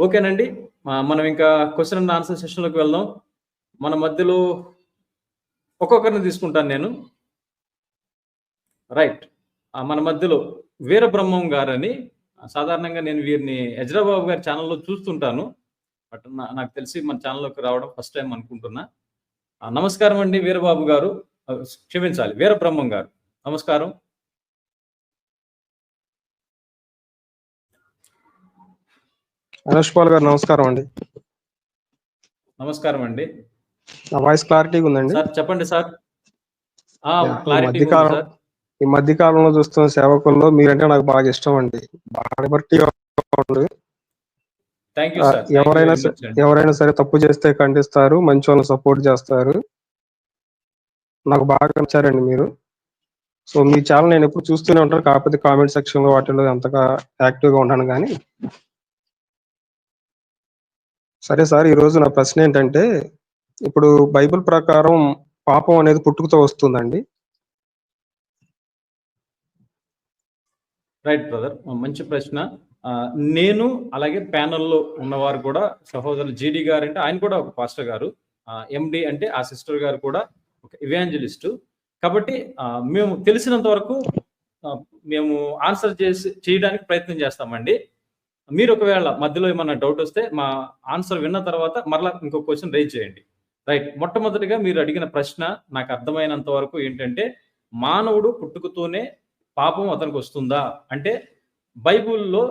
ఓకేనండి. మనం ఇంకా క్వశ్చన్ అండ్ ఆన్సర్ సెషన్లోకి వెళ్దాం. మన మధ్యలో ఒక్కొక్కరిని తీసుకుంటాను నేను. రైట్ మన మధ్యలో వీరబ్రహ్మం గారని సాధారణంగా నేను వీరిని హెజ్రాబాబు గారి ఛానల్లో చూస్తుంటాను. బట్ నాకు తెలిసి మన ఛానల్లోకి రావడం ఫస్ట్ టైం అనుకుంటున్నా. ఆ, నమస్కారం అండి వీరబాబు గారు. క్షమించాలి వీరబ్రహ్మం గారు. నమస్కారం. అనూష్ పాల్ గారు నమస్కారం అండి. నమస్కారం అండి. నా వాయిస్ క్లారిటీగా ఉందండి? సార్ చెప్పండి సార్. ఈ మధ్యకాలం మధ్య కాలంలో చూస్తున్న సేవకుల్లో మీరంటే నాకు బాగా ఇష్టం అండి. బాగా ఎవరైనా. ఎవరైనా సరే తప్పు చేస్తే ఖండిస్తారు మంచి వాళ్ళని సపోర్ట్ చేస్తారు. నాకు బాగా నచ్చారండి మీరు. సో మీ ఛానల్ నేను ఎప్పుడు చూస్తూనే ఉంటాను కాకపోతే కామెంట్ సెక్షన్లో వాటిలో అంతగా యాక్టివ్గా ఉంటాను కానీ. సరే సార్ ఈ రోజు నా ప్రశ్న ఏంటంటే ఇప్పుడు బైబిల్ ప్రకారం పాపం అనేది పుట్టుకతో వస్తుందండి. రైట్ బ్రదర్ మంచి ప్రశ్న. నేను అలాగే ప్యానల్లో ఉన్నవారు కూడా సహోదరులు జీడి గారు అంటే ఆయన కూడా ఒక పాస్టర్ గారు. ఎండి అంటే ఆ సిస్టర్ గారు కూడా ఒక ఇవాంజలిస్టు. కాబట్టి మేము తెలిసినంత వరకు మేము ఆన్సర్ చేసి చేయడానికి ప్రయత్నం చేస్తామండి. మీరు ఒకవేళ మధ్యలో ఏమైనా డౌట్ వస్తే మా ఆన్సర్ విన్న తర్వాత మరలా ఇంకో క్వశ్చన్ రైజ్ చేయండి. రైట్ మొట్టమొదటిగా మీరు అడిగిన ప్రశ్న నాకు అర్థమైనంత వరకు ఏంటంటే మానవుడు పుట్టుకతోనే పాపం అతనికి వస్తుందా? అంటే బైబిల్లో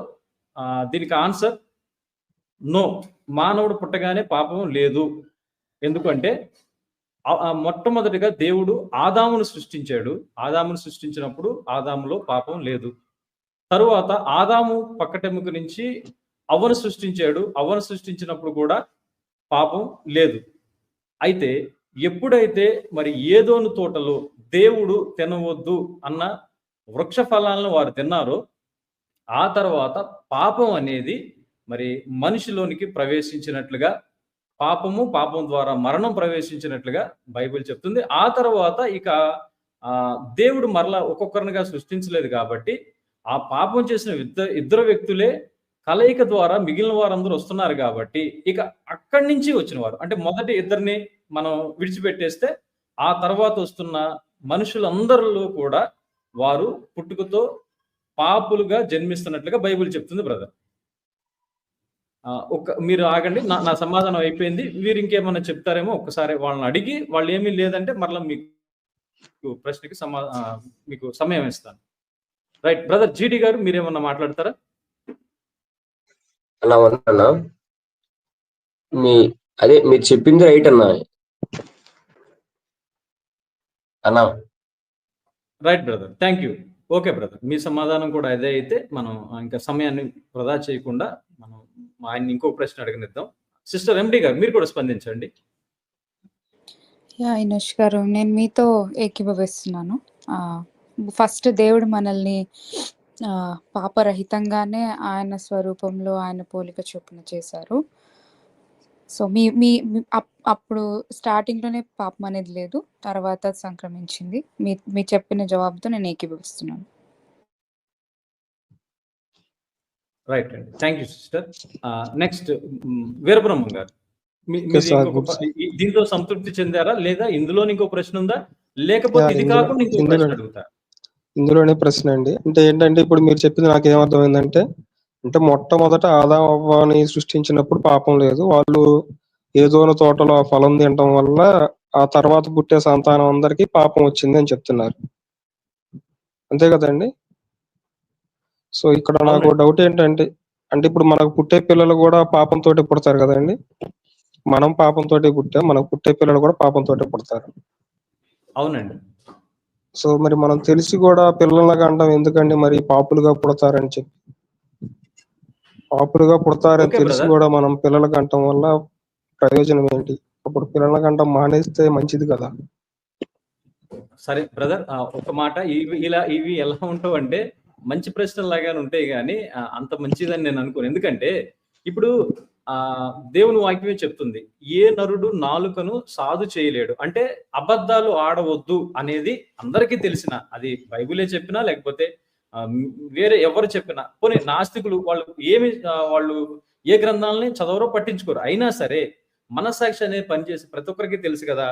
దీనికి ఆన్సర్ నో మానవుడు పుట్టగానే పాపం లేదు. ఎందుకంటే మొట్టమొదటిగా దేవుడు ఆదామును సృష్టించాడు. ఆదామును సృష్టించినప్పుడు ఆదాములో పాపం లేదు. తరువాత ఆదాము పక్కటెముక నుంచి అవ్వను సృష్టించాడు అవ్వను సృష్టించినప్పుడు కూడా పాపం లేదు. అయితే ఎప్పుడైతే మరి ఏదోను తోటలో దేవుడు తినవద్దు అన్న వృక్ష ఫలాలను వారు తిన్నారో ఆ తర్వాత పాపం అనేది మరి మనిషిలోనికి ప్రవేశించినట్లుగా పాపము పాపం ద్వారా మరణం ప్రవేశించినట్లుగా బైబిల్ చెప్తుంది. ఆ తర్వాత ఇక దేవుడు మరలా ఒక్కొక్కరినిగా సృష్టించలేదు కాబట్టి ఆ పాపం చేసిన ఇద్దరు ఇద్దరు వ్యక్తులే కలయిక ద్వారా మిగిలిన వారందరూ వస్తున్నారు కాబట్టి ఇక అక్కడి నుంచి వచ్చిన వారు అంటే మొదటి ఇద్దరిని మనం విడిచిపెట్టేస్తే ఆ తర్వాత వస్తున్న మనుషులందరిలో కూడా వారు పుట్టుకతో పాపులుగా జన్మిస్తున్నట్లుగా బైబిల్ చెప్తుంది బ్రదర్. ఒక మీరు ఆగండి నా నా సమాధానం అయిపోయింది. వీరు ఇంకేమన్నా చెప్తారేమో ఒక్కసారి వాళ్ళని అడిగి వాళ్ళు ఏమీ లేదంటే మరలా మీకు ప్రశ్నకి సమా మీకు సమయం ఇస్తాను. రైట్ బ్రదర్ జీడి గారు మీరేమన్నా మాట్లాడతారా? అన్నా అన్నా మీ అదే మీరు చెప్పింది రైట్ అన్నా. అన్నా. Right brother thank you okay brother మీ సమాధానం కూడా అదే అయితే మనం ఇంకా సమయాన్ని వృధా చేయకుండా మనం ఆయన ఇంకో ప్రశ్న అడగనిద్దాం. సిస్టర్ ఎండి గారు మీరు కూడా స్పందించండి. యా ఇనుష్ గారు నేను మీతో ఏకీభవిస్తున్నాను. ఆ, ఫస్ట్ దేవుడు మనల్ని ఆ, పాపరహితంగానే ఆయన స్వరూపంలో ఆయన పోలిక చొప్పున చేశారు. సో మీ మీ మీ- అప్- అప్పుడు స్టార్టింగ్లోనే పాపం అనేది లేదు తర్వాత సంక్రమించింది. మీ మీ చెప్పిన జవాబుతో నేను ఏకీభవిస్తున్నాను. రైట్ అండి. Thank you sister. Next Veerabrahmam garu. దీంతో సంతృప్తి చెందారా? లేదా ఇందులో ఇంకో ప్రశ్న ఉందా? లేకపోతే ఇది కాకుండా ఇంకో ప్రశ్న అడుగుతారా ఇందులోనే ప్రశ్న అండి. అంటే ఏంటంటే ఇప్పుడు మీరు చెప్పింది నాకు ఏమర్థమైందంటే అంటే మొట్టమొదట ఆదాం అవ్వని సృష్టించినప్పుడు పాపం లేదు. వాళ్ళు ఏదోన తోటలో ఆ ఫలం తినటం వల్ల ఆ తర్వాత పుట్టే సంతానం అందరికీ పాపం వచ్చింది అని చెప్తున్నారు. అంతే కదండి? సో ఇక్కడ నాకు. డౌట్ ఏంటంటే అంటే ఇప్పుడు మనకు పుట్టే పిల్లలు కూడా పాపంతో పుడతారు కదండి? మనం పాపంతో పుట్టాం మనకు పుట్టే పిల్లలు కూడా పాపంతో పుడతారు. అవునండి. సో మరి మనం తెలిసి కూడా పిల్లలగా అంటాం ఎందుకండి మరి పాపులుగా పుడతారని చెప్పి. పాపులుగా పుడతారని తెలిసి. కూడా మనం పిల్లలకి అంటాం వల్ల ప్రయోజనం ఏంటి? అప్పుడు పిల్లలకి అంటాం మానేస్తే మంచిది కదా. సరే బ్రదర్ ఒక మాట. ఇవి ఇలా ఇవి ఎలా ఉంటావు అంటే మంచి ప్రశ్నలు లాగానే ఉంటాయి కానీ అంత మంచిదని నేను అనుకోను. ఎందుకంటే ఇప్పుడు ఆ దేవుని వాక్యమే చెప్తుంది. ఏ నరుడు నాలుకను సాధు చేయలేడు. అంటే అబద్ధాలు ఆడవద్దు అనేది అందరికీ తెలిసిన అది బైబిలే చెప్పినా లేకపోతే వేరే ఎవరు చెప్పినా. పోనీ నాస్తికులు వాళ్ళు ఏమి వాళ్ళు ఏ గ్రంథాలని చదవరో పట్టించుకోరు. అయినా సరే మనసాక్షి అనేది పనిచేసి ప్రతి ఒక్కరికి తెలుసు కదా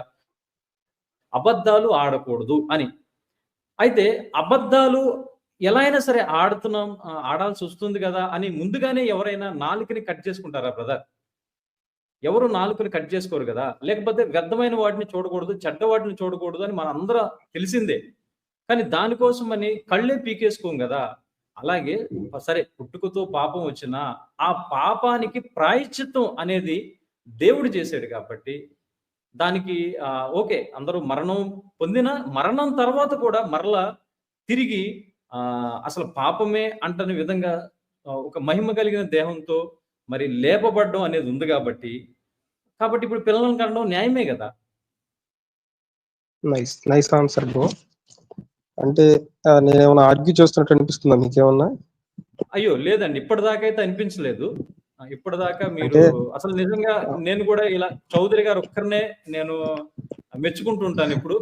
అబద్ధాలు ఆడకూడదు అని. అయితే అబద్ధాలు ఎలా అయినా సరే ఆడుతున్నాం ఆడాల్సి వస్తుంది కదా అని ముందుగానే ఎవరైనా నాలుకని కట్ చేసుకుంటారా బ్రదర్? ఎవరు నాలుకని కట్ చేసుకోరు కదా? లేకపోతే వ్యర్థమైన వాటిని చూడకూడదు చెడ్డ వాటిని చూడకూడదు అని మన అందరూ తెలిసిందే. కానీ దానికోసం అని కళ్ళే పీకేసుకోం కదా? అలాగే సరే పుట్టుకతో పాపం వచ్చినా ఆ పాపానికి ప్రాయశ్చిత్తం అనేది దేవుడు చేశాడు కాబట్టి దానికి ఓకే అందరూ మరణం పొందిన మరణం తర్వాత కూడా మరలా తిరిగి అసలు పాపమే అంటని విధంగా ఒక మహిమ కలిగిన దేహంతో మరి లేపబడడం అనేది ఉంది కాబట్టి కాబట్టి ఇప్పుడు పిల్లలను కనడం న్యాయమే కదా? నైస్ నైస్ ఆన్సర్ బ్రో అంటే నేనేమైనా ఆర్గ్యూ చేస్తున్నట్టు అనిపిస్తుందా మీకేమన్నా? అయ్యో లేదండి. ఇప్పటిదాకా అయితే అనిపించలేదు. ఇప్పటిదాకా మీరు అసలు నిజంగా నేను కూడా ఇలా చౌదరి గారు ఒక్కరినే నేను మెచ్చుకుంటూ ఉంటాను ఇప్పుడు.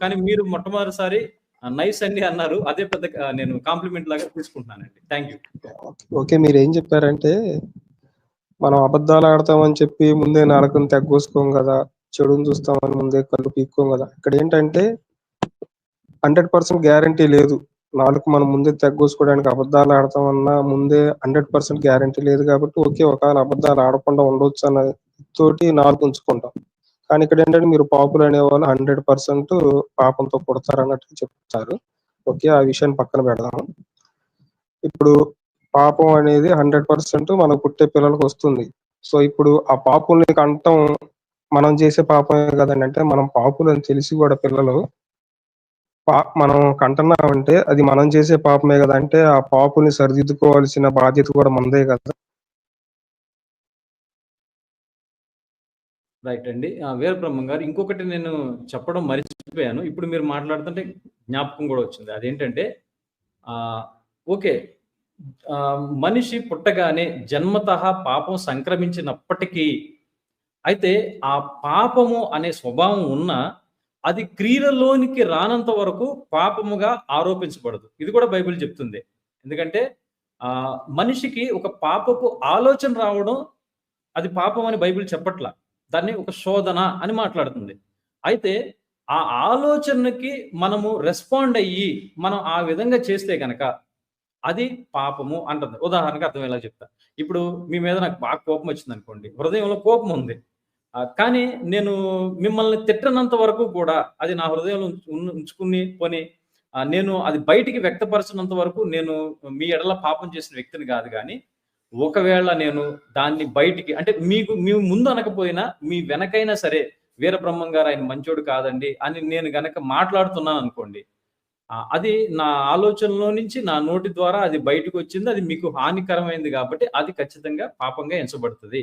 కానీ మీరు మొట్టమొదటిసారి నైస్ అండి అన్నారు. అదే పెద్ద నేను కాంప్లిమెంట్ లాగా తీసుకుంటున్నానండి. థ్యాంక్ యూ ఓకే మీరు ఏం చెప్పారంటే మనం అబద్ధాలు ఆడతామని చెప్పి ముందే నాలుకను తగ్గోసుకోం కదా చెడుని చూస్తామని ముందే కళ్ళు పీక్కోం కదా. ఇక్కడ ఏంటంటే హండ్రెడ్ పర్సెంట్ గ్యారంటీ లేదు. నాలుగు మనం ముందే తగ్గోసుకోవడానికి అబద్ధాలు ఆడతామన్నా ముందే హండ్రెడ్ పర్సెంట్ గ్యారంటీ లేదు కాబట్టి ఓకే ఒకవేళ అబద్ధాలు ఆడకుండా ఉండొచ్చు అన్న తోటి నాలుగు ఉంచుకుంటాం. కానీ ఇక్కడ ఏంటంటే మీరు పాపులు అనేవాళ్ళు హండ్రెడ్ పర్సెంట్ పాపంతో పుడతారు అన్నట్టు చెప్తారు. ఓకే ఆ విషయాన్ని పక్కన పెడదాం ఇప్పుడు పాపం అనేది హండ్రెడ్ పర్సెంట్ మనకు పుట్టే పిల్లలకు వస్తుంది. సో ఇప్పుడు ఆ పాపుల్ని కంటం మనం చేసే పాపమే కదండి. అంటే మనం పాపులు అని తెలిసి కూడా పిల్లలు పా మనం కంటున్నామంటే అది మనం చేసే పాపమే కదా. అంటే ఆ పాపుని సరిదిద్దుకోవాల్సిన బాధ్యత కూడా మనదే కదా. రైట్ అండి. ఆ, వీరబ్రహ్మం గారు ఇంకొకటి నేను చెప్పడం మర్చిపోయాను. ఇప్పుడు మీరు మాట్లాడుతుంటే జ్ఞాపకం కూడా వచ్చింది. అదేంటంటే ఆ, ఓకే ఆ, మనిషి పుట్టగానే జన్మత పాపం సంక్రమించినప్పటికీ అయితే ఆ పాపము అనే స్వభావం ఉన్న అది క్రియలలోనికి రానంత వరకు పాపముగా ఆరోపించబడదు. ఇది కూడా బైబిల్ చెప్తుంది. ఎందుకంటే ఆ మనిషికి ఒక పాపపు ఆలోచన రావడం అది పాపం అని బైబిల్ చెప్పట్లా. దాన్ని ఒక శోధన అని మాట్లాడుతుంది. అయితే ఆ ఆలోచనకి మనము రెస్పాండ్ అయ్యి మనం ఆ విధంగా చేస్తే కనుక అది పాపము అంటుంది. ఉదాహరణకు అర్థమయ్యేలా చెప్తా. ఇప్పుడు మీ మీద నాకు బాగా కోపం వచ్చింది అనుకోండి. హృదయంలో కోపం ఉంది. కానీ నేను మిమ్మల్ని తిట్టనంత వరకు కూడా అది నా హృదయంలో ఉంచుకుని పోని నేను అది బయటికి వ్యక్తపరచినంత వరకు నేను మీ ఎడల పాపం చేసిన వ్యక్తిని కాదు కానీ ఒకవేళ నేను దాన్ని బయటికి అంటే మీకు మీ ముందు అనకపోయినా మీ వెనకైనా సరే వీరబ్రహ్మం గారు ఆయన మంచోడు కాదండి అని నేను గనక మాట్లాడుతున్నాను అనుకోండి అది నా ఆలోచనలో నుంచి నా నోటి ద్వారా అది బయటకు వచ్చింది అది మీకు హానికరమైంది కాబట్టి అది ఖచ్చితంగా పాపంగా ఎంచబడుతుంది.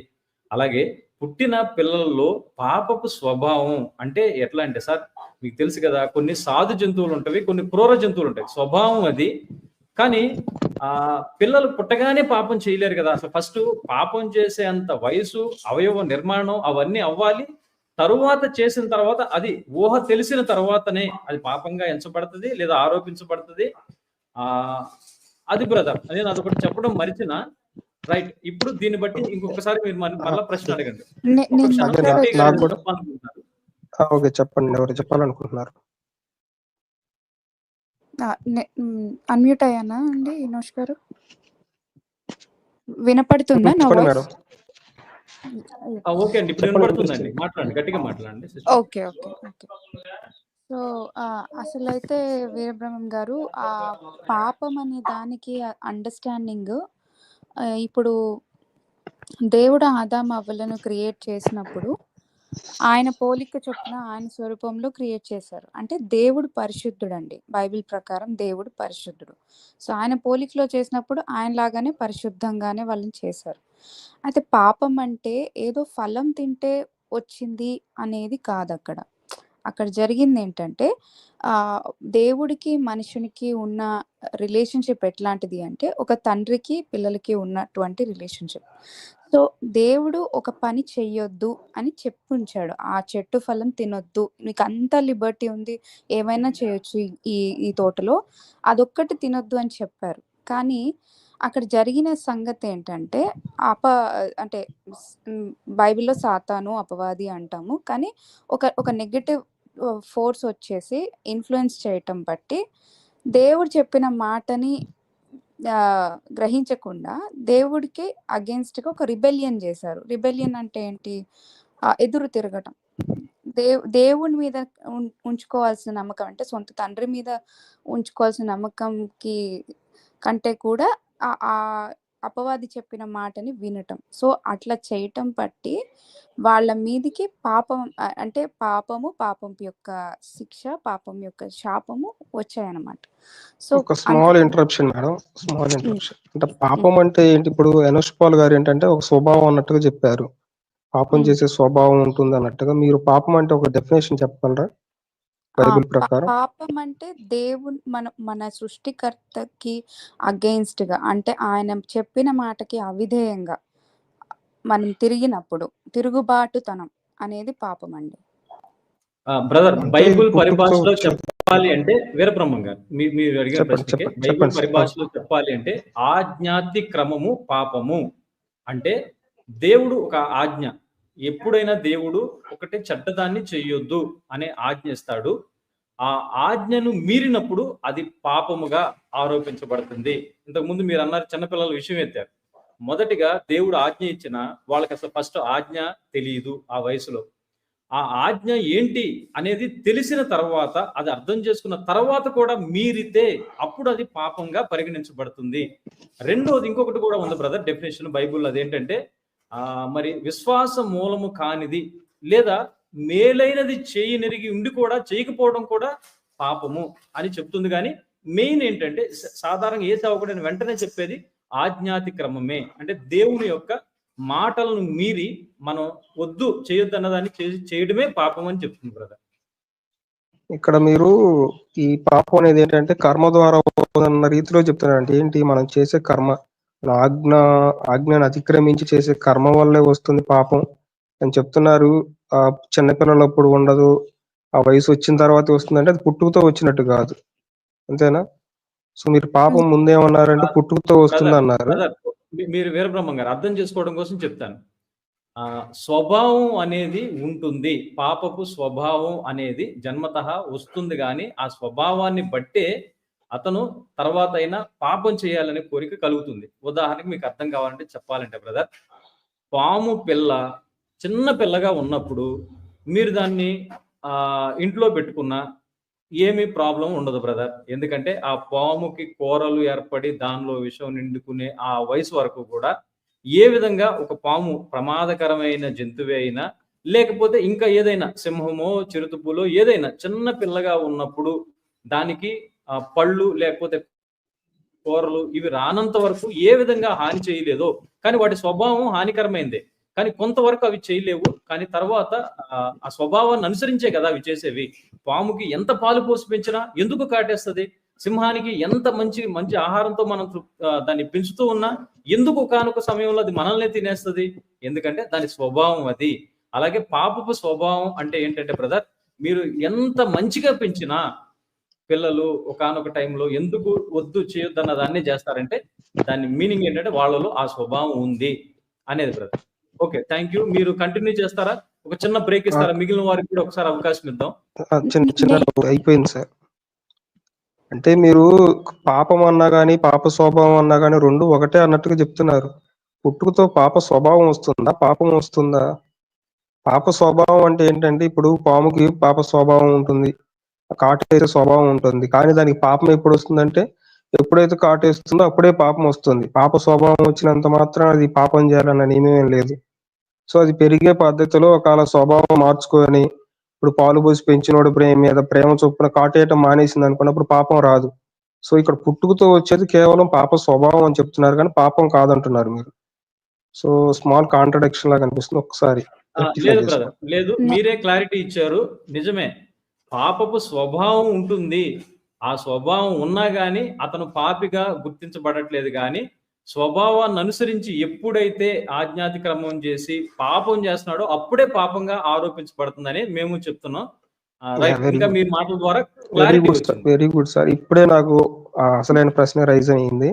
అలాగే పుట్టిన పిల్లల్లో పాపపు స్వభావం అంటే ఎట్లా అంటే సార్ మీకు తెలుసు కదా కొన్ని సాధు జంతువులు ఉంటాయి కొన్ని క్రూర జంతువులు ఉంటాయి స్వభావం అది. కానీ ఆ పిల్లలు పుట్టగానే పాపం చేయలేరు కదా. అసలు ఫస్ట్ పాపం చేసే అంత వయసు అవయవ నిర్మాణం అవన్నీ అవ్వాలి. తరువాత చేసిన తర్వాత అది ఊహ తెలిసిన తర్వాతనే అది పాపంగా ఎంచబడుతుంది లేదా ఆరోపించబడుతుంది. ఆ అది బ్రదర్ నేను అదొకటి చెప్పడం మరిచిన. రైట్ ఇప్పుడు దీన్ని బట్టి ఇంకొకసారి మీరు మరలా ప్రశ్న అడగండి. ఓకే చెప్పండి. ఎవరు చెప్పాలనుకుంటున్నారు? అన్మ్యూట్ అయ్యానా అండి ఇనోష్ గారు వినపడుతుందా నా వాయిస్ ఓకే అండి ఇప్పుడు చెప్పండి, వినపడుతుందండి వినిపిస్తుంది. మాట్లాడండి గట్టిగా మాట్లాడండి sister. Okay okay okay so అసలైతే వీరబ్రహ్మం గారు ఆ పాపం అనే దానికి అండర్స్టాండింగ్ ఇప్పుడు దేవుడు ఆదాం అవ్వలను క్రియేట్ చేసినప్పుడు ఆయన పోలిక చొప్పున ఆయన స్వరూపంలో క్రియేట్ చేశారు. అంటే దేవుడు పరిశుద్ధుడు అండి బైబిల్ ప్రకారం దేవుడు పరిశుద్ధుడు. సో ఆయన పోలికలో చేసినప్పుడు ఆయన లాగానే పరిశుద్ధంగానే వాళ్ళని చేశారు. అయితే పాపం అంటే ఏదో ఫలం తింటే వచ్చింది అనేది కాదు అక్కడ. అక్కడ జరిగింది ఏంటంటే ఆ దేవుడికి మనుషునికి ఉన్న రిలేషన్షిప్ ఎట్లాంటిది అంటే ఒక తండ్రికి పిల్లలకి ఉన్నటువంటి రిలేషన్షిప్. సో దేవుడు ఒక పని చెయ్యొద్దు అని చెప్పుంచాడు. ఆ చెట్టు ఫలం తినొద్దు. నీకు అంత లిబర్టీ ఉంది ఏమైనా చేయొచ్చు ఈ- ఈ తోటలో. అదొక్కటి తినొద్దు అని చెప్పారు. కానీ అక్కడ జరిగిన సంగతి ఏంటంటే అప అంటే బైబిల్లో సాతాను అపవాది అంటాము. కానీ ఒక ఒక నెగటివ్ ఫోర్స్ వచ్చేసి ఇన్ఫ్లుయెన్స్ చేయటం బట్టి దేవుడు చెప్పిన మాటని గ్రహించకుండా దేవుడికి అగేన్స్ట్గా ఒక రిబెలియన్ చేశారు. రిబెలియన్ అంటే ఏంటి? ఆ, ఎదురు తిరగటం. దే దేవుని మీద ఉం- ఉంచుకోవాల్సిన నమ్మకం అంటే సొంత తండ్రి మీద ఉంచుకోవాల్సిన నమ్మకంకి కంటే కూడా ఆ అపవాది చెప్పిన మాటని వినటం. సో అట్లా చేయటం బట్టి వాళ్ళ మీదికి పాపం అంటే పాపము పాపం యొక్క శిక్ష పాపం యొక్క శాపము వచ్చాయన్నమాట. సో ఒక small interruption madam small interruption అంటే పాపం అంటే ఏంటి? ఇప్పుడు ఎనోష్ పాల్ గారు ఏంటంటే ఒక స్వభావం అన్నట్టుగా చెప్పారు. పాపం మ్మ్. చేసే స్వభావం ఉంటుంది అన్నట్టుగా. మీరు పాపం అంటే ఒక డెఫినేషన్ చెప్పగలరా? బైబిల్ పా- ప్రకారం? పాపం అంటే దేవుని మన మన సృష్టికర్తకి against గా అంటే ఆయన చెప్పిన మాటకి అవిధేయంగా మనం తిరిగినప్పుడు తిరుగుబాటుతనం అనేది పాపం అండి బ్రదర్ బైబుల్ పరిభాషలో చెప్పాలి అంటే వీరబ్రహ్మం గారు మీ- మీరు అడిగిన ప్రశ్నకి బైబుల్ పరిభాషలో చెప్పాలి అంటే ఆజ్ఞాతి క్రమము పాపము. అంటే దేవుడు ఒక ఆజ్ఞ ఎప్పుడైనా దేవుడు ఒకటే చెడ్డదాన్ని చెయ్యొద్దు అనే ఆజ్ఞ ఇస్తాడు. ఆ ఆజ్ఞను మీరినప్పుడు అది పాపముగా ఆరోపించబడుతుంది. ఇంతకుముందు మీరు అన్నారు చిన్నపిల్లల విషయం ఎత్తారు మొదటిగా దేవుడు ఆజ్ఞ ఇచ్చిన వాళ్ళకి అసలు ఫస్ట్ ఆజ్ఞ తెలియదు ఆ వయసులో. ఆ ఆజ్ఞ ఏంటి అనేది తెలిసిన తర్వాత అది అర్థం చేసుకున్న తర్వాత కూడా మీరితే అప్పుడు అది పాపంగా పరిగణించబడుతుంది. రెండోది ఇంకొకటి కూడా ఉంది బ్రదర్ డెఫినేషన్ బైబుల్ అదేంటంటే ఏంటంటే మరి విశ్వాస మూలము కానిది లేదా మేలైనది చేయనెరిగి ఉండి కూడా చేయకపోవడం కూడా పాపము అని చెప్తుంది. కానీ మెయిన్ ఏంటంటే సాధారణంగా ఏ సేవకుడైన వెంటనే చెప్పేది ఆజ్ఞాతి క్రమమే. అంటే దేవుని యొక్క మాటలను మీరి మనం వద్దు చేయొద్దు అన్నదాన్ని చే- చేయడమే పాపం అని చెప్తుంది బ్రదర్. ఇక్కడ మీరు ఈ పాపం అనేది ఏంటంటే కర్మ ద్వారా అన్న రీతిలో చెప్తున్నారంటే ఏంటి? మనం చేసే కర్మ. ఆజ్ఞ ఆజ్ఞను అతిక్రమించి చేసే కర్మ వల్లే వస్తుంది పాపం. అని చెప్తున్నారు. ఆ చిన్నపిల్లలప్పుడు ఉండదు. ఆ వయసు వచ్చిన తర్వాత వస్తుందంటే అది పుట్టుకతో వచ్చినట్టు కాదు. అంతేనా? సో మీరు పాపం ముందేమన్నారంటే పుట్టుకతో వస్తుంది అన్నారు. మీరు వీరబ్రహ్మం గారు అర్థం చేసుకోవడం కోసం చెప్తాను. ఆ స్వభావం అనేది ఉంటుంది. పాపపు స్వభావం అనేది జన్మతః వస్తుంది కానీ ఆ స్వభావాన్ని బట్టే అతను తర్వాత అయినా పాపం చేయాలనే కోరిక కలుగుతుంది. ఉదాహరణకి మీకు అర్థం కావాలంటే చెప్పాలంటే బ్రదర్ పాము పిల్ల చిన్న పిల్లగా ఉన్నప్పుడు మీరు దాన్ని ఆ ఇంట్లో పెట్టుకున్నా ఏమీ ప్రాబ్లం ఉండదు బ్రదర్ ఎందుకంటే ఆ పాముకి కూరలు ఏర్పడి దానిలో విషం నిండుకునే ఆ వయసు వరకు కూడా ఏ విధంగా ఒక పాము ప్రమాదకరమైన జంతువే అయినా లేకపోతే ఇంకా ఏదైనా సింహమో చిరుతుపులో ఏదైనా చిన్న పిల్లగా ఉన్నప్పుడు దానికి పళ్ళు లేకపోతే కూరలు ఇవి రానంత వరకు ఏ విధంగా హాని చేయలేదో కానీ వాటి స్వభావం హానికరమైందే. కానీ కొంతవరకు అవి చేయలేవు. కానీ తర్వాత ఆ, స్వభావాన్ని అనుసరించే కదా అవి చేసేవి. పాముకి ఎంత పాలు పోసి పెంచినా ఎందుకు కాటేస్తుంది? సింహానికి ఎంత మంచి మంచి ఆహారంతో మనం దాన్ని పెంచుతూ ఉన్నా ఎందుకు కానుక సమయంలో అది మనల్ని తినేస్తుంది? ఎందుకంటే దాని స్వభావం అది. అలాగే పాపపు స్వభావం అంటే ఏంటంటే బ్రదర్ మీరు ఎంత మంచిగా పెంచినా పిల్లలు ఒకానొక టైంలో ఎందుకు వద్దు చేయొద్దన్న దాన్ని చేస్తారంటే దాని మీనింగ్ ఏంటంటే వాళ్ళలో ఆ స్వభావం ఉంది అనేది బ్రదర్. Okay thank you. మీరు కంటిన్యూ చేస్తారా? ఒక చిన్న బ్రేక్ ఇస్తారా? మిగిలిన వారికి కూడా ఒకసారి అవకాశం ఇద్దాం. చిన్న చిన్న అయిపోయింది సార్. అంటే మీరు పాపం అన్నా గానీ పాప స్వభావం అన్నా గానీ రెండు ఒకటే అన్నట్టుగా చెప్తున్నారు. పుట్టుకతో పాప స్వభావం వస్తుందా? పాపం వస్తుందా? పాప స్వభావం అంటే ఏంటంటే ఇప్పుడు పాముకి పాప స్వభావం ఉంటుంది. కాటేసే స్వభావం ఉంటుంది. కానీ దానికి పాపం ఎప్పుడు వస్తుందంటే ఎప్పుడైతే కాటేస్తుందో అప్పుడే పాపం వస్తుంది. పాప స్వభావం వచ్చినంత మాత్రం అది పాపం చేయాలన్న నియమం లేదు. సో అది పెరిగే పద్ధతిలో ఒకవేళ స్వభావం మార్చుకొని ఇప్పుడు పాలు పోసి పెంచినోడు ప్రేమ మీద ప్రేమ చొప్పున కాటేయటం మానేసింది అనుకున్నప్పుడు పాపం రాదు. సో ఇక్కడ పుట్టుకతో వచ్చేది కేవలం పాప స్వభావం అని చెప్తున్నారు కానీ పాపం కాదంటున్నారు మీరు. సో స్మాల్ కాంట్రడిక్షన్ లాగా అనిపిస్తుంది. ఒకసారి లేదు మీరే క్లారిటీ ఇచ్చారు. నిజమే. పాపపు స్వభావం ఉంటుంది. ఆ స్వభావం ఉన్నా గాని అతను పాపిగా గుర్తించబడట్లేదు కానీ స్వభావాన్ని అనుసరించి ఎప్పుడైతే ఆజ్ఞాతి క్రమం చేసి పాపం చేస్తున్నాడో అప్పుడే పాపంగా ఆరోపించబడుతుందని మేము చెప్తున్నాం. ఇంకా. మీ మాటల ద్వారా very good sir very good sir ఇప్పుడే నాకు అసలైన ప్రశ్న రైజ్ అయింది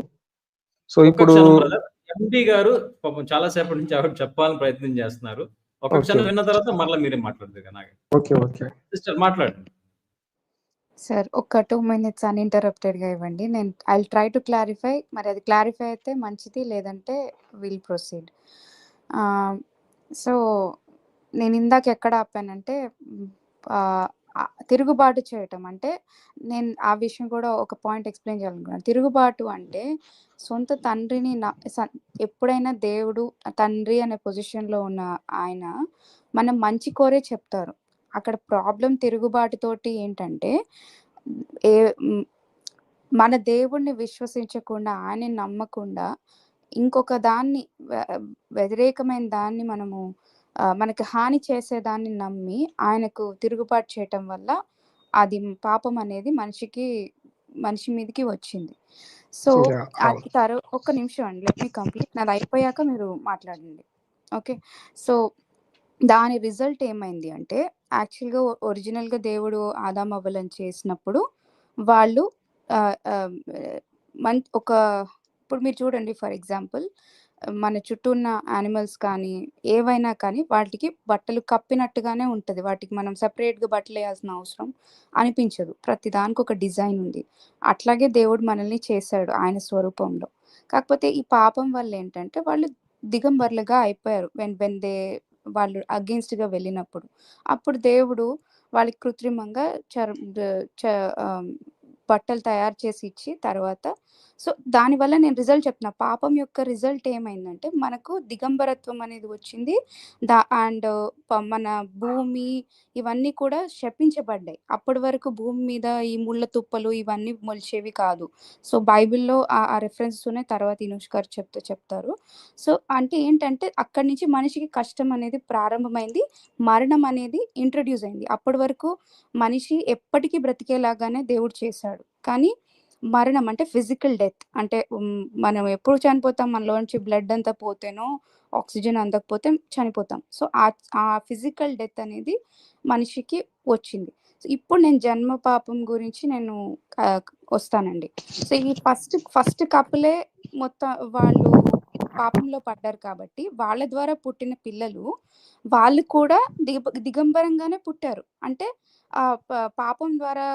సో ఇప్పుడు ఎండి గారు పాపం చాలా సేపటి నుంచి ఆవిడ చెప్పాలని ప్రయత్నం చేస్తున్నారు. ఒక ఓకే. క్షణం విన్న తర్వాత మరలా మీరే మాట్లాడదు నాకు ఓకే ఓకే. సిస్టర్ మాట్లాడండి. సార్ ఒక టూ మినిట్స్ అన్ఇంటరప్టెడ్గా ఇవ్వండి. నేను ఐ ట్రై టు క్లారిఫై మరి అది క్లారిఫై అయితే మంచిది లేదంటే విల్ ప్రొసీడ్ సో నేను ఇందాక ఎక్కడ ఆపానంటే తిరుగుబాటు చేయటం అంటే నేను ఆ విషయం కూడా ఒక పాయింట్ ఎక్స్ప్లెయిన్ చేయాలనుకున్నాను. తిరుగుబాటు అంటే సొంత తండ్రిని ఎప్పుడైనా దేవుడు తండ్రి అనే పొజిషన్లో ఉన్న ఆయన మనం మంచి కోరే చెప్తారు. అక్కడ ప్రాబ్లం తిరుగుబాటుతోటి ఏంటంటే ఏ మన దేవుణ్ణి విశ్వసించకుండా ఆయన నమ్మకుండా ఇంకొక దాన్ని వ్యతిరేకమైన దాన్ని మనము మనకి హాని చేసే దాన్ని నమ్మి ఆయనకు తిరుగుబాటు చేయటం వల్ల అది పాపం అనేది మనిషికి మనిషి మీదకి వచ్చింది. సో అది తరు ఒక్క నిమిషం అండి. Let me complete. నాది అయిపోయాక మీరు మాట్లాడండి. ఓకే? సో దాని రిజల్ట్ ఏమైంది అంటే యాక్చువల్గా ఒరిజినల్గా దేవుడు ఆదాం అవ్వలని చేసినప్పుడు వాళ్ళు మన్ ఒక ఇప్పుడు మీరు చూడండి ఫర్ ఎగ్జాంపుల్ మన చుట్టూ ఉన్న యానిమల్స్ కానీ ఏవైనా కానీ వాటికి బట్టలు కప్పినట్టుగానే ఉంటుంది. వాటికి మనం సపరేట్గా బట్టలు వేయాల్సిన అవసరం అనిపించదు. ప్రతి దానికి ఒక డిజైన్ ఉంది. అట్లాగే దేవుడు మనల్ని చేశాడు ఆయన స్వరూపంలో. కాకపోతే ఈ పాపం వల్ల ఏంటంటే వాళ్ళు దిగంబర్లుగా అయిపోయారు. వెన్ వెన్ దే వాళ్ళు అగెన్స్ట్గా వెళ్ళినప్పుడు. అప్పుడు దేవుడు వాళ్ళకి కృత్రిమంగా చర్ చ బట్టలు తయారు చేసి ఇచ్చి తర్వాత సో దానివల్ల నేను రిజల్ట్ చెప్పిన పాపం యొక్క రిజల్ట్ ఏమైందంటే మనకు దిగంబరత్వం అనేది వచ్చింది. దా అండ్ మన భూమి ఇవన్నీ కూడా శపించబడ్డాయి. అప్పటి వరకు భూమి మీద ఈ ముళ్ళ తుప్పలు ఇవన్నీ మొలిచేవి కాదు. సో బైబిల్లో ఆ ఆ రెఫరెన్సెస్ ఉన్నాయి తర్వాత ఇనుష్ గారు చెప్తూ చెప్తారు. సో అంటే ఏంటంటే అక్కడి నుంచి మనిషికి కష్టం అనేది ప్రారంభమైంది. మరణం అనేది ఇంట్రడ్యూస్ అయింది. అప్పటి వరకు మనిషి ఎప్పటికీ బ్రతికేలాగానే దేవుడు చేశాడు. కానీ మరణం అంటే ఫిజికల్ డెత్. అంటే మనం ఎప్పుడు చనిపోతాం మనలోంచి బ్లడ్ అంతా పోతేనో ఆక్సిజన్ అందకపోతే చనిపోతాం. సో ఆ ఆ ఫిజికల్ డెత్ అనేది మనిషికి వచ్చింది. సో ఇప్పుడు నేను జన్మ పాపం గురించి నేను వస్తానండి. సో ఈ ఫస్ట్ ఫస్ట్ కపులే మొత్తం వాళ్ళు పాపంలో పడ్డారు కాబట్టి వాళ్ళ ద్వారా పుట్టిన పిల్లలు వాళ్ళు కూడా దిగ దిగంబరంగానే పుట్టారు. అంటే ఆ పాపం ద్వారా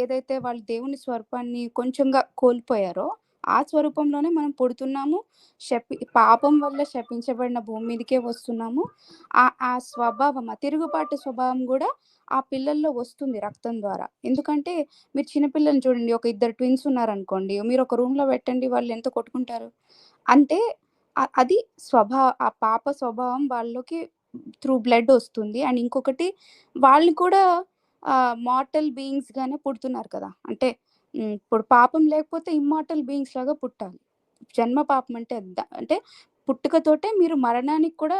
ఏదైతే వాళ్ళు దేవుని స్వరూపాన్ని కొంచెంగా కోల్పోయారో ఆ స్వరూపంలోనే మనం పుడుతున్నాము. శపి పాపం వల్ల శపించబడిన భూమి మీదకే వస్తున్నాము. ఆ ఆ స్వభావం ఆ తిరుగుబాటు స్వభావం కూడా ఆ పిల్లల్లో వస్తుంది రక్తం ద్వారా. ఎందుకంటే మీరు చిన్నపిల్లల్ని చూడండి ఒక ఇద్దరు ట్విన్స్ ఉన్నారనుకోండి మీరు ఒక రూమ్లో పెట్టండి వాళ్ళు ఎంత కొట్టుకుంటారు? అంటే అది స్వభావ ఆ పాప స్వభావం వాళ్ళకి త్రూ బ్లడ్ వస్తుంది. అండ్ ఇంకొకటి వాళ్ళు కూడా మార్టల్ బీయింగ్స్ గానే పుడుతున్నారు కదా. అంటే ఇప్పుడు పాపం లేకపోతే ఇమ్మార్టల్ బీయింగ్స్ లాగా పుట్టాలి. జన్మ పాపం అంటే అంటే పుట్టుకతోటే మీరు మరణానికి కూడా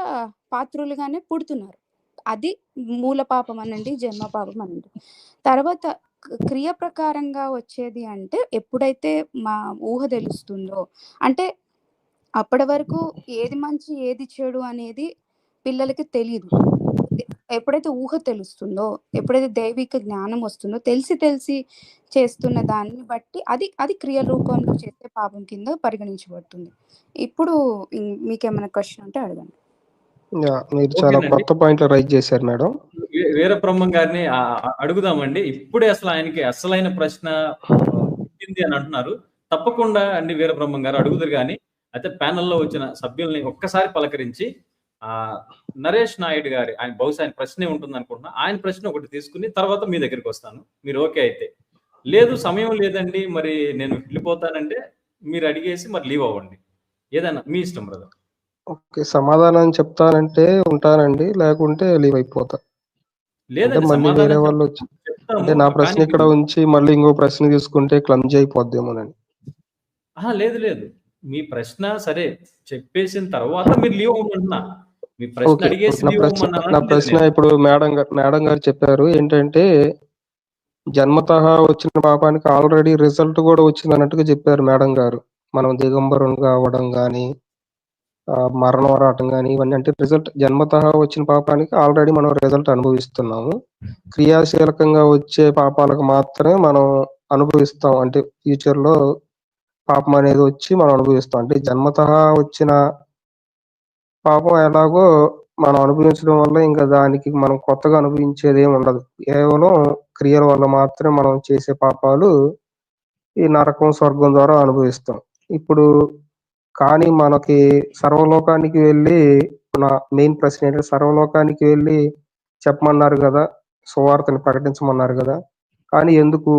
పాత్రులుగానే పుడుతున్నారు. అది మూల పాపం అనండి జన్మ పాపం అనండి. తర్వాత క్రియ ప్రకారంగా వచ్చేది అంటే ఎప్పుడైతే మా ఊహ తెలుస్తుందో అంటే అప్పటి వరకు ఏది మంచి ఏది చెడు అనేది పిల్లలకి తెలియదు ఎప్పుడైతే ఊహ తెలుస్తుందో ఎప్పుడైతే దైవిక జ్ఞానం వస్తుందో తెలిసి తెలిసి చేస్తున్న దాన్ని బట్టి అది అది క్రియ రూపంలో చేసే పాపం కింద పరిగణించబడుతుంది. ఇప్పుడు మీకేమైనా క్వశ్చన్ ఉంటే అడగండి. యా, మీరు చాలా. కొత్త పాయింట్లు రైజ్ చేశారు మేడం. వీరబ్రహ్మం గారిని అడుగుదామండి. ఇప్పుడే అసలు ఆయనకి అసలైన ప్రశ్న పుట్టింది అని అంటున్నారు. తప్పకుండా అండి వీరబ్రహ్మం గారు అడుగుతారు కానీ అయితే ప్యానెల్లో వచ్చిన సభ్యుల్ని ఒక్కసారి పలకరించి ఆ నరేష్ నాయుడు గారి ఆయన బహుశా ఆయన ప్రశ్నే ఉంటుంది అనుకుంటున్నా ఆయన ప్రశ్న ఒకటి తీసుకుని తర్వాత మీ దగ్గరికి వస్తాను. మీరు ఓకే అయితే. లేదు సమయం లేదండి మరి నేను వెళ్ళిపోతానంటే మీరు అడిగేసి మరి లీవ్ అవ్వండి. ఏదైనా మీ ఇష్టం బ్రదర్. ఓకే సమాధానం చెప్తానంటే ఉంటానండి లేకుంటే లీవ్ అయిపోతా. మళ్ళీ వేరే వాళ్ళు వచ్చి అంటే నా ప్రశ్న ఇక్కడ ఉంచి మళ్ళీ ఇంకో ప్రశ్న తీసుకుంటే క్లమ్జీ అయిపోద్దేమోనని. లేదు లేదు. మీ ప్రశ్న సరే చెప్పేసిన తర్వాత మీరు లీవ్ అవ్వమంటున్నా మీ ప్రశ్న అడిగేసి నా ప్రశ్న. ఇప్పుడు మేడం గారు మేడం గారు చెప్పారు ఏంటంటే జన్మతః వచ్చిన పాపానికి ఆల్రెడీ రిజల్ట్ కూడా వచ్చింది అన్నట్టుగా చెప్పారు మేడం గారు. మనం దిగంబరంగా అవ్వడం కానీ మరణం రావటం కానీ ఇవన్నీ అంటే రిజల్ట్ జన్మతః వచ్చిన పాపానికి ఆల్రెడీ మనం రిజల్ట్ అనుభవిస్తున్నాము. క్రియాశీలకంగా వచ్చే పాపాలకు మాత్రమే మనం అనుభవిస్తాం. అంటే ఫ్యూచర్లో పాపం అనేది వచ్చి మనం అనుభవిస్తాం. అంటే జన్మత వచ్చిన పాపం ఎలాగో మనం అనుభవించడం వల్ల ఇంకా దానికి మనం కొత్తగా అనుభవించేది ఏమి ఉండదు. కేవలం క్రియల వల్ల మాత్రమే మనం చేసే పాపాలు ఈ నరకం స్వర్గం ద్వారా అనుభవిస్తాం. ఇప్పుడు కానీ మనకి సర్వలోకానికి వెళ్ళి నా మెయిన్ ప్రశ్న ఏంటంటే సర్వలోకానికి వెళ్ళి చెప్పమన్నారు కదా సువార్తని ప్రకటించమన్నారు కదా కానీ ఎందుకు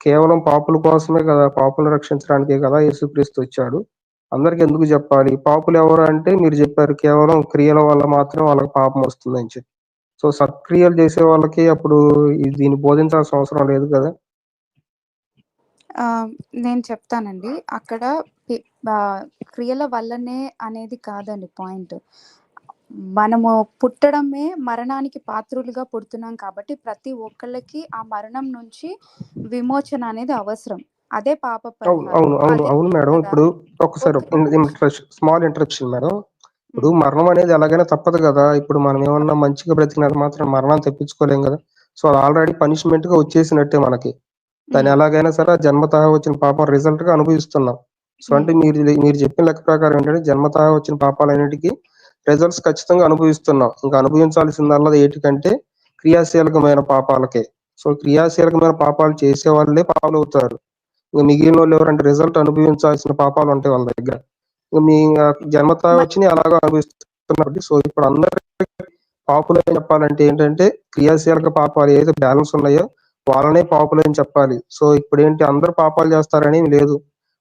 కేవలం పాపుల కోసమే కదా పాపులు రక్షించడానికే కదా యేసుక్రీస్తు వచ్చాడు. అందరికి ఎందుకు చెప్పాలి? పాపులు ఎవరు అంటే మీరు చెప్పారు కేవలం క్రియల వల్ల మాత్రం వాళ్ళకి పాపం వస్తుందని చెప్పి. సో సత్క్రియలు చేసే వాళ్ళకి అప్పుడు దీన్ని బోధించాల్సిన అవసరం లేదు కదా? నేను చెప్తానండి. అక్కడ క్రియల వల్లనే అనేది కాదండి పాయింట్. మనము పుట్టడమే మరణానికి పాత్రులుగా పుడుతున్నాం కాబట్టి ప్రతి ఒక్కళ్ళకి ఆ మరణం నుంచి విమోచన అనేది అవసరం. అదే పాప అవును అవును అవును మేడం. ఇప్పుడు ఒకసారి స్మాల్ ఇంటరప్షన్ మేడం. ఇప్పుడు మరణం అనేది ఎలాగైనా తప్పదు కదా. ఇప్పుడు మనం ఏమన్నా మంచిగా బ్రతికినంత మాత్రం మరణాన్ని తెప్పించుకోలేం కదా. సో అది ఆల్రెడీ పనిష్మెంట్గా వచ్చేసినట్టే మనకి. దాన్ని ఎలాగైనా సరే ఆ జన్మతః వచ్చిన పాపం రిజల్ట్గా అనుభవిస్తున్నాం. సో అంటే మీరు మీరు చెప్పిన లెక్క ప్రకారం ఏంటంటే జన్మతః వచ్చిన పాపాలన్నిటికీ రిజల్ట్స్ ఖచ్చితంగా అనుభవిస్తున్నాం. ఇంకా అనుభవించాల్సిందల్లా ఏటికంటే క్రియాశీలకమైన పాపాలకే. సో క్రియాశీలకమైన పాపాలు చేసే వాళ్ళే పాపాలు అవుతారు. ఇంకా మిగిలిన వాళ్ళు ఎవరంటే రిజల్ట్ అనుభవించాల్సిన పాపాలు ఉంటాయి వాళ్ళ దగ్గర. ఇంకా మీ జన్మత వచ్చి అలాగా అనుభవిస్తున్నారు సో ఇప్పుడు అందరికి పాపులు అని చెప్పాలంటే ఏంటంటే క్రియాశీలక పాపాలు ఏదైతే బ్యాలెన్స్ ఉన్నాయో వాళ్ళనే పాపులు అని చెప్పాలి. సో ఇప్పుడు ఏంటి అందరూ పాపాలు చేస్తారని లేదు.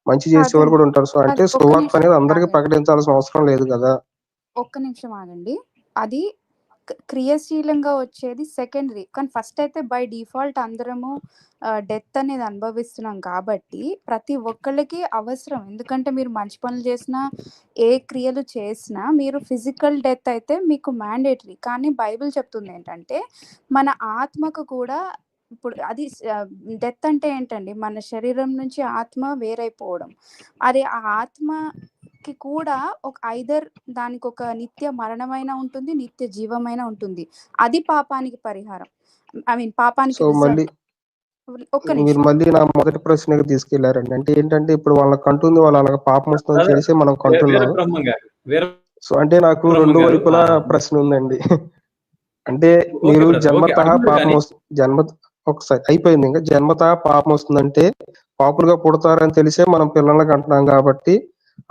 మంచి చేసే అదే. వాళ్ళు కూడా ఉంటారు. సో అంటే సువార్త అనేది అందరికీ ప్రకటించాల్సిన అవసరం లేదు కదా. ఒక్క నిమిషం ఆగండి. అది క్రియాశీలంగా వచ్చేది సెకండరీ. కానీ ఫస్ట్ అయితే బై డిఫాల్ట్ అందరము డెత్ అనేది అనుభవిస్తున్నాం కాబట్టి ప్రతి ఒక్కళ్ళకి అవసరం. ఎందుకంటే మీరు మంచి పనులు చేసినా ఏ క్రియలు చేసినా మీరు ఫిజికల్ డెత్ అయితే మీకు మ్యాండేటరీ. కానీ బైబిల్ చెప్తుంది ఏంటంటే మన ఆత్మకు కూడా ఇప్పుడు అది డెత్ అంటే ఏంటండి? మన శరీరం నుంచి ఆత్మ వేరైపోవడం. అది ఆ ఆత్మ ఆత్మకి కూడా ఒక ఐదర్ దానికి ఒక నిత్య మరణమైన ఉంటుంది నిత్య జీవమైన ఉంటుంది. అది పాపానికి పరిహారం. ఐ మీన్ పాపానికి మీరు మళ్ళీ నా మొదటి ప్రశ్నకి తీసుకెళ్ళారండి. అంటే ఏంటంటే ఇప్పుడు వాళ్ళకి కంటుంది వాళ్ళ అలాగ పాపం వస్తుందని తెలిసి మనం కంటున్నాం. సో అంటే నాకు రెండు వైపులా ప్రశ్న ఉందండి. అంటే మీరు జన్మత పాపం కానీ వస్తు జన్మ ఒకసారి అయిపోయింది. ఇంకా జన్మత పాపం వస్తుందంటే పాపులుగా పుడతారని తెలిసే మనం పిల్లలకి అంటున్నాం కాబట్టి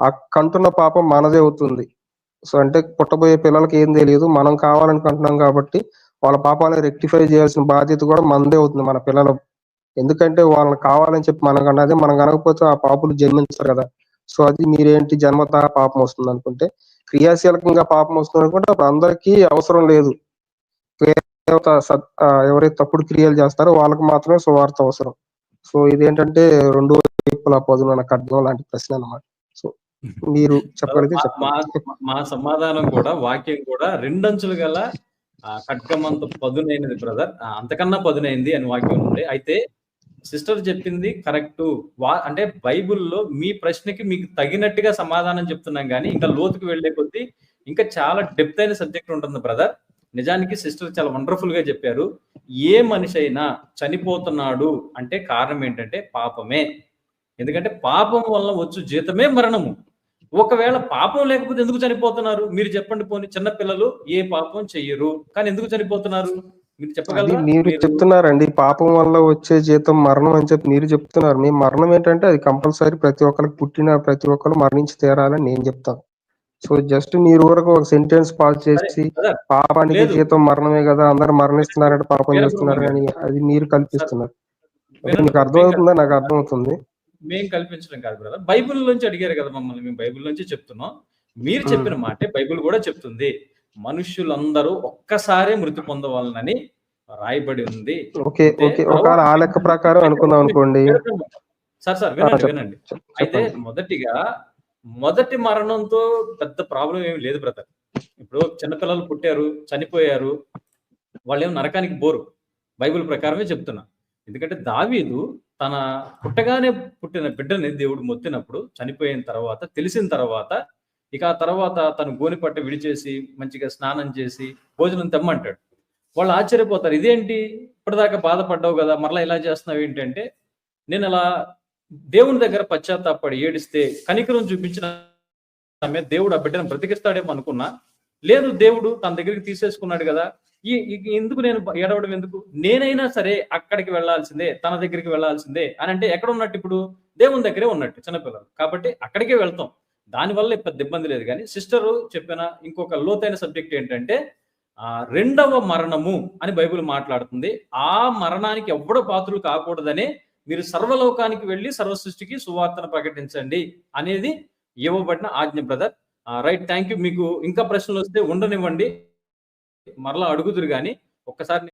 ఆ కంటున్న పాపం మనదే అవుతుంది. సో అంటే పుట్టబోయే పిల్లలకి ఏం తెలియదు. మనం కావాలనుకుంటున్నాం కాబట్టి వాళ్ళ పాపాలను రెక్టిఫై చేయాల్సిన బాధ్యత కూడా మనదే అవుతుంది మన పిల్లలు. ఎందుకంటే వాళ్ళని కావాలని చెప్పి మనం కన్నది మనం కనకపోతే ఆ పాపలు జన్మించరు కదా. సో అది మీరేంటి జన్మత పాపం వస్తుంది అనుకుంటే క్రియాశీలకంగా పాపం వస్తుంది అనుకుంటే అప్పుడు అందరికీ అవసరం లేదు. సత్- ఎవరైతే తప్పుడు క్రియలు చేస్తారో వాళ్ళకి మాత్రమే సువార్త అవసరం. సో ఇదేంటంటే రెండు ఇప్పుడు ఆ పదులు నాకు అర్థం లాంటి ప్రశ్న అనమాట సో మీరు చెప్పగలిగితే మా సమాధానం కూడా వాక్యం కూడా రెండంచులు గల ఆ, ఖడ్గమంత పదునైనది బ్రదర్ అంతకన్నా పదునైంది అని వాక్యం ఉంది. అయితే సిస్టర్ చెప్పింది కరెక్ట్ వా అంటే బైబిల్లో మీ ప్రశ్నకి మీకు తగినట్టుగా సమాధానం చెప్తున్నాం కానీ ఇంకా లోతుకు వెళ్ళే కొద్దీ ఇంకా చాలా డెప్త్ అయిన సబ్జెక్ట్ ఉంటుంది బ్రదర్ నిజానికి సిస్టర్ చాలా వండర్ఫుల్గా చెప్పారు. ఏ మనిషి అయినా చనిపోతున్నాడు అంటే కారణం ఏంటంటే పాపమే. ఎందుకంటే పాపం వల్ల వచ్చు జీతమే మరణము. ఒకవేళ పాపం లేకపోతే ఎందుకు చనిపోతున్నారు? మీరు చెప్పండి పోనీ. చిన్న పిల్లలు ఏ పాపం చెయ్యరు. కానీ ఎందుకు చనిపోతున్నారు? మీరు చెప్పగలరా? చెప్తున్నారండి. పాపం వల్ల వచ్చే జీతం మరణం అని చెప్పి మీరు చెప్తున్నారు. మీ మరణం ఏంటంటే అది కంపల్సరీ ప్రతి ఒక్కరికి పుట్టిన ప్రతి ఒక్కరు మరణించి తీరాలని నేను చెప్తాను. సో జస్ట్ మీరు వరకు ఒక సెంటెన్స్ పాస్ చేసి పాపానికి జీతం మరణమే కదా అందరు మరణిస్తున్నారంటే పాపం చేస్తున్నారు అని అది మీరు కల్పిస్తున్నారు. మీకు అర్థమవుతుందా? నాకు అర్థమవుతుంది. మేము కల్పించడం కాదు బ్రదర్ బైబిల్ నుంచి అడిగారు కదా మమ్మల్ని మేము బైబిల్ నుంచి చెప్తున్నాం. మీరు. చెప్పిన మాటే బైబిల్ కూడా చెప్తుంది. మనుష్యులందరూ ఒక్కసారే మృతి పొందవాలనని రాయబడి ఉంది. ఓకే అయితే ఓకే. ఒకవేళ తర్వాత ఆ లెక్క ప్రకారం అనుకుందాం అనుకోండి. సార్ సార్ వినండి అయితే మొదటిగా మొదటి మరణంతో పెద్ద ప్రాబ్లం ఏమి లేదు బ్రదర్ ఇప్పుడు చిన్నపిల్లలు పుట్టారు చనిపోయారు వాళ్ళు నరకానికి బోరు. బైబిల్ ప్రకారమే చెప్తున్నా. ఎందుకంటే దావీదు తన పుట్టగానే పుట్టిన బిడ్డని దేవుడు మొత్తినప్పుడు చనిపోయిన తర్వాత తెలిసిన తర్వాత ఇక ఆ తర్వాత తను గోనిపట్ట విడిచేసి మంచిగా స్నానం చేసి భోజనం తెమ్మంటాడు. వాళ్ళు ఆశ్చర్యపోతారు ఇదేంటి? ఇప్పటిదాకా బాధపడ్డావు కదా మరలా ఇలా చేస్తున్నావు ఏంటంటే నేను అలా దేవుని దగ్గర పశ్చాత్తాపడి ఏడిస్తే కనికరం చూపించిన సమయం దేవుడు ఆ బిడ్డను బ్రతికిస్తాడేమో అనుకున్నా లేదు దేవుడు తన దగ్గరికి తీసేసుకున్నాడు కదా ఈ ఎందుకు నేను ఏడవడం ఎందుకు? నేనైనా సరే అక్కడికి వెళ్ళాల్సిందే తన దగ్గరికి వెళ్ళాల్సిందే అని అంటే ఎక్కడ ఉన్నట్టు ఇప్పుడు? దేవుని దగ్గరే ఉన్నట్టు చిన్నపిల్లలు. కాబట్టి అక్కడికే వెళ్తాం. దానివల్ల పెద్ద ఇబ్బంది లేదు కానీ సిస్టరు చెప్పిన ఇంకొక లోతైన సబ్జెక్ట్ ఏంటంటే ఆ రెండవ మరణము అని బైబిల్ మాట్లాడుతుంది. ఆ మరణానికి ఎవ్వడు పాత్రలు కాకూడదని మీరు సర్వలోకానికి వెళ్ళి సర్వ సృష్టికి సువార్తను ప్రకటించండి అనేది ఇవ్వబడిన ఆజ్ఞ బ్రదర్. రైట్ థ్యాంక్ యూ మీకు ఇంకా ప్రశ్నలు వస్తే ఉండనివ్వండి. మరలా అడుగుదురు కానీ ఒక్కసారి